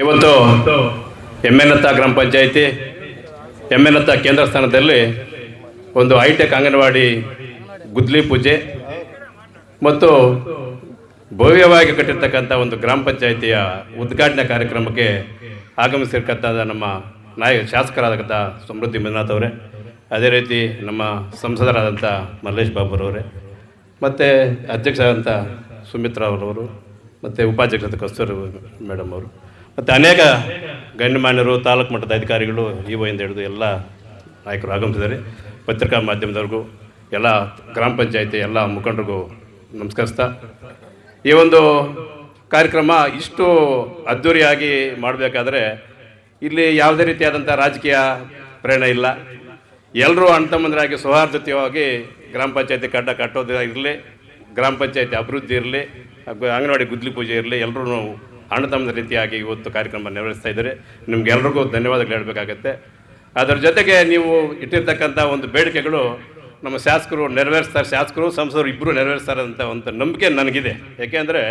ಇವತ್ತು ಎಮ್ಮೆನತ್ತ ಗ್ರಾಮ ಪಂಚಾಯಿತಿ, ಎಮ್ಮೆನತ್ತ ಕೇಂದ್ರ ಸ್ಥಾನದಲ್ಲಿ ಒಂದು ಹೈಟೆಕ್ ಅಂಗನವಾಡಿ ಗುದ್ಲಿ ಪೂಜೆ ಮತ್ತು ಭವ್ಯವಾಗಿ ಕಟ್ಟಿರ್ತಕ್ಕಂಥ ಒಂದು ಗ್ರಾಮ ಪಂಚಾಯಿತಿಯ ಉದ್ಘಾಟನಾ ಕಾರ್ಯಕ್ರಮಕ್ಕೆ ಆಗಮಿಸಿರ್ತಕ್ಕಂಥ ನಮ್ಮ ನಾಯಕ, ಶಾಸಕರಾದಂಥ ಸಮೃದ್ಧಿ ಮಂಜುನಾಥ್ ಅವರೇ, ಅದೇ ರೀತಿ ನಮ್ಮ ಸಂಸದರಾದಂಥ ಮಲ್ಲೇಶ್ ಬಾಬುರವರೇ, ಮತ್ತು ಅಧ್ಯಕ್ಷರಾದಂಥ ಸುಮಿತ್ರಾ ಅವರವರು, ಮತ್ತು ಉಪಾಧ್ಯಕ್ಷರಾದ ಕಸ್ತೂರಿ ಮೇಡಮ್ ಅವರು. ಮತ್ತು ಅನೇಕ ಗಣ್ಯಮಾನ್ಯರು ತಾಲೂಕು ಮಟ್ಟದ ಅಧಿಕಾರಿಗಳು ಇ ಇಂದ ಹಿಡಿದು ಎಲ್ಲ ನಾಯಕರು ಆಗಮಿಸಿದ್ದಾರೆ. ಪತ್ರಿಕಾ ಮಾಧ್ಯಮದವ್ರಿಗೂ, ಎಲ್ಲ ಗ್ರಾಮ ಪಂಚಾಯತಿ ಎಲ್ಲ ಮುಖಂಡರಿಗೂ ನಮಸ್ಕರಿಸ್ತಾ, ಈ ಒಂದು ಕಾರ್ಯಕ್ರಮ ಇಷ್ಟು ಅದ್ಧೂರಿಯಾಗಿ ಮಾಡಬೇಕಾದ್ರೆ ಇಲ್ಲಿ ಯಾವುದೇ ರೀತಿಯಾದಂಥ ರಾಜಕೀಯ ಪ್ರೇರಣೆ ಇಲ್ಲ. ಎಲ್ಲರೂ ಅಣ್ತಮ್ಮಂದರಾಗಿ ಸೌಹಾರ್ದತೆಯಾಗಿ ಗ್ರಾಮ ಪಂಚಾಯತಿ ಕಡ್ಡ ಕಟ್ಟೋದಿರಲಿ ಗ್ರಾಮ ಪಂಚಾಯತಿ ಅಭಿವೃದ್ಧಿ ಇರಲಿ, ಅಂಗನವಾಡಿ ಗುದ್ಲಿ ಪೂಜೆ ಇರಲಿ ಎಲ್ಲರೂ ಅಣ್ಣ ತಮ್ಮದ ರೀತಿಯಾಗಿ ಇವತ್ತು ಕಾರ್ಯಕ್ರಮ ನೆರವೇರಿಸ್ತಾ ಇದ್ದಾರೆ. ನಿಮಗೆಲ್ಲರಿಗೂ ಧನ್ಯವಾದಗಳು ಹೇಳಬೇಕಾಗತ್ತೆ. ಅದರ ಜೊತೆಗೆ ನೀವು ಇಟ್ಟಿರ್ತಕ್ಕಂಥ ಒಂದು ಬೇಡಿಕೆಗಳು ನಮ್ಮ ಶಾಸಕರು ನೆರವೇರಿಸ್ತಾರೆ. ಶಾಸಕರು, ಸಂಸದರು ಇಬ್ಬರು ನೆರವೇರಿಸ್ತಾರೆ ಅಂತ ಒಂದು ನಂಬಿಕೆ ನನಗಿದೆ. ಏಕೆಂದರೆ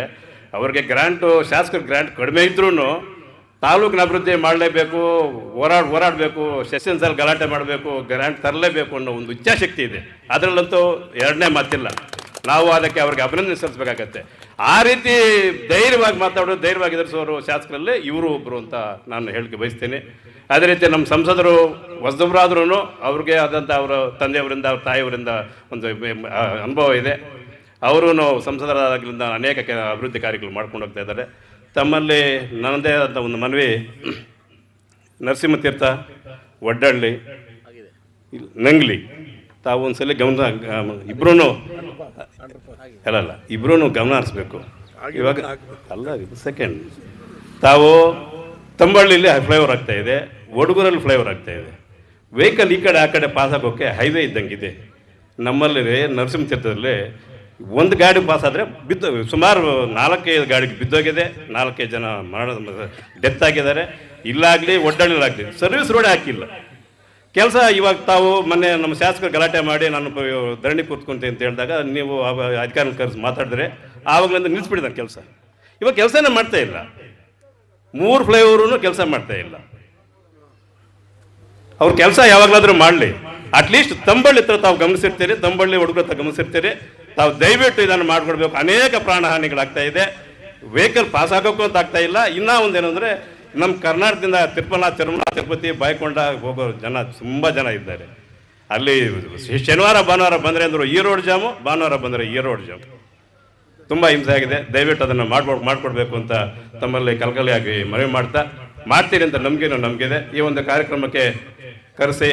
ಅವ್ರಿಗೆ ಗ್ರ್ಯಾಂಟು ಶಾಸಕರು ಗ್ರ್ಯಾಂಟ್ ಕಡಿಮೆ ಇದ್ರೂ ತಾಲೂಕಿನ ಅಭಿವೃದ್ಧಿ ಮಾಡಲೇಬೇಕು, ಹೋರಾಡ್, ಹೋರಾಡಬೇಕು ಸೆಷನ್ಸಲ್ಲಿ ಗಲಾಟೆ ಮಾಡಬೇಕು ಗ್ರ್ಯಾಂಟ್ ತರಲೇಬೇಕು ಅನ್ನೋ ಒಂದು ಇಚ್ಛಾಶಕ್ತಿ ಇದೆ. ಅದರಲ್ಲಂತೂ ಎರಡನೇ ಮಾತಿಲ್ಲ. ನಾವು ಅದಕ್ಕೆ ಅವ್ರಿಗೆ ಅಭಿನಂದನೆ ಸಲ್ಲಿಸಬೇಕಾಗತ್ತೆ. ಆ ರೀತಿ ಧೈರ್ಯವಾಗಿ ಮಾತಾಡೋದು ಧೈರ್ಯವಾಗಿ ಎದುರಿಸೋರು ಶಾಸಕರಲ್ಲಿ ಇವರು ಒಬ್ಬರು ಅಂತ ನಾನು ಹೇಳಿಕೆ ಬಯಸ್ತೇನೆ. ಅದೇ ರೀತಿ ನಮ್ಮ ಸಂಸದರು ಹೊಸದೊಬ್ಬರಾದ್ರೂ ಅವ್ರಿಗೆ ಆದಂಥ ಅವರ ತಂದೆಯವರಿಂದ ಅವ್ರ ತಾಯಿಯವರಿಂದ ಒಂದು ಅನುಭವ ಇದೆ. ಅವರು ಸಂಸದರಾದಾಗಲಿಂದ ಅನೇಕ ಅಭಿವೃದ್ಧಿ ಕಾರ್ಯಗಳು ಮಾಡ್ಕೊಂಡು ಹೋಗ್ತಾ ಇದ್ದಾರೆ. ತಮ್ಮಲ್ಲಿ ನನ್ನದೇ ಆದಂಥ ಒಂದು ಮನವಿ ನರಸಿಂಹತೀರ್ಥ ಒಡ್ಡಳ್ಳಿ ನಂಗ್ಲಿ. ತಾವು ಒಂದ್ಸಲ ಗಮನ ಇಬ್ಬರೂ ಅಲ್ಲ ಅಲ್ಲ ಇಬ್ಬರೂ ಗಮನ ಹರಿಸ್ಬೇಕು. ಇವಾಗ ಅಲ್ಲ ಇದು ಸೆಕೆಂಡ್ ತಾವು ತಂಬಳ್ಳಿಲಿ ಫ್ಲೈಓವರ್ ಆಗ್ತಾ ಇದೆ ಒಡಗೂರಲ್ಲಿ ಫ್ಲೈಓವರ್ ಆಗ್ತಾ ಇದೆ. ವೆಹಿಕಲ್ ಈ ಕಡೆ ಆ ಕಡೆ ಪಾಸ್ ಆಗೋಕ್ಕೆ ಹೈವೇ ಇದ್ದಂಗಿದೆ ನಮ್ಮಲ್ಲಿ ನರಸಿಂಹತೀರ್ಥದಲ್ಲಿ ಒಂದು ಗಾಡಿ ಪಾಸ್ ಆದರೆ ಬಿದ್ದು ಸುಮಾರು ನಾಲ್ಕೈದು ಗಾಡಿಗೆ ಬಿದ್ದೋಗಿದೆ ನಾಲ್ಕೈದು ಜನ ಮರಣ ಡೆತ್ ಆಗಿದ್ದಾರೆ. ಇಲ್ಲಾಗಲಿ ಒಡ್ಡಳ್ಳಿಲಾಗಲಿ ಸರ್ವಿಸ್ ರೋಡೇ ಹಾಕಿಲ್ಲ. ಕೆಲಸ ಇವಾಗ ತಾವು ಮೊನ್ನೆ ನಮ್ಮ ಶಾಸಕರು ಗಲಾಟೆ ಮಾಡಿ ನಾನು ಧರಣಿ ಕೂತ್ಕೊಂತೀನಿ ಅಂತ ಹೇಳಿದಾಗ ನೀವು ಅಧಿಕಾರಿ ಕರೆಸಿ ಮಾತಾಡಿದ್ರೆ ಆವಾಗಲಿಂದ ನಿಲ್ಲಿಸ್ಬಿಟ್ಟಿದ್ದಾರೆ ಕೆಲಸ. ಇವಾಗ ಕೆಲಸನೇ ಮಾಡ್ತಾ ಇಲ್ಲ. ಮೂರು ಫ್ಲೈಓವರು ಕೆಲಸ ಮಾಡ್ತಾ ಇಲ್ಲ. ಅವ್ರ ಕೆಲಸ ಯಾವಾಗಲಾದರೂ ಮಾಡಲಿ. ಅಟ್ಲೀಸ್ಟ್ ತಂಬಳ್ಳಿ ಹತ್ರ ತಾವು ಗಮನಿಸಿರ್ತೀರಿ, ತಂಬಳ್ಳಿ ಹುಡುಗರ ಹತ್ರ ಗಮನಿಸಿರ್ತೀರಿ. ತಾವು ದಯವಿಟ್ಟು ಇದನ್ನು ಮಾಡಿಕೊಡ್ಬೇಕು. ಅನೇಕ ಪ್ರಾಣ ಹಾನಿಗಳಾಗ್ತಾ ಇದೆ. ವೆಹಿಕಲ್ ಪಾಸ್ ಆಗೋಕ್ಕೂ ಅಂತ ಆಗ್ತಾ ಇಲ್ಲ. ಇನ್ನೂ ಒಂದೇನೆಂದರೆ ನಮ್ಮ ಕರ್ನಾಟಕದಿಂದ ತಿರುಪಲ, ತಿರುಮಲ, ತಿರುಪತಿ, ಬಾಯ್ಕೊಂಡ ಹೋಗೋ ಜನ ತುಂಬ ಜನ ಇದ್ದಾರೆ. ಅಲ್ಲಿ ಶನಿವಾರ, ಭಾನುವಾರ ಬಂದರೆ ಅಂದರು ಈ ರೋಡ್ ಜಾಮು, ಭಾನುವಾರ ಬಂದರೆ ಈ ರೋಡ್ ಜಾಮು. ತುಂಬ ಹಿಂಸೆ ಆಗಿದೆ. ದಯವಿಟ್ಟು ಅದನ್ನು ಮಾಡ್ಬೋದು ಮಾಡಿಕೊಡ್ಬೇಕು ಅಂತ ತಮ್ಮಲ್ಲಿ ಕಲ್ಕಲಿಯಾಗಿ ಮನವಿ ಮಾಡ್ತಾ, ಮಾಡ್ತೀರಿ ಅಂತ ನಮಗೇನು ನಮಗಿದೆ. ಈ ಒಂದು ಕಾರ್ಯಕ್ರಮಕ್ಕೆ ಕರೆಸಿ,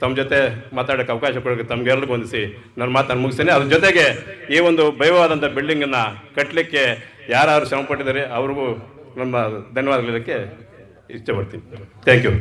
ತಮ್ಮ ಜೊತೆ ಮಾತಾಡೋಕ್ಕೆ ಅವಕಾಶ ಕೊಡೋಕ್ಕೆ ತಮಗೆಲ್ಲರಿಗೂ ಹೊಂದಿಸಿ ನನ್ನ ಮಾತನ್ನು ಮುಗಿಸ್ತೀನಿ. ಅದ್ರ ಜೊತೆಗೆ ಈ ಒಂದು ಭಯವಾದಂಥ ಬಿಲ್ಡಿಂಗನ್ನು ಕಟ್ಟಲಿಕ್ಕೆ ಯಾರು ಶ್ರಮಪಟ್ಟಿದ್ದಾರೆ, ಅವ್ರಿಗೂ ನಮ್ಮ ಧನ್ಯವಾದಗಳು ಹೇಳೋಕ್ಕೆ ಇಷ್ಟಪಡ್ತೀನಿ. Thank you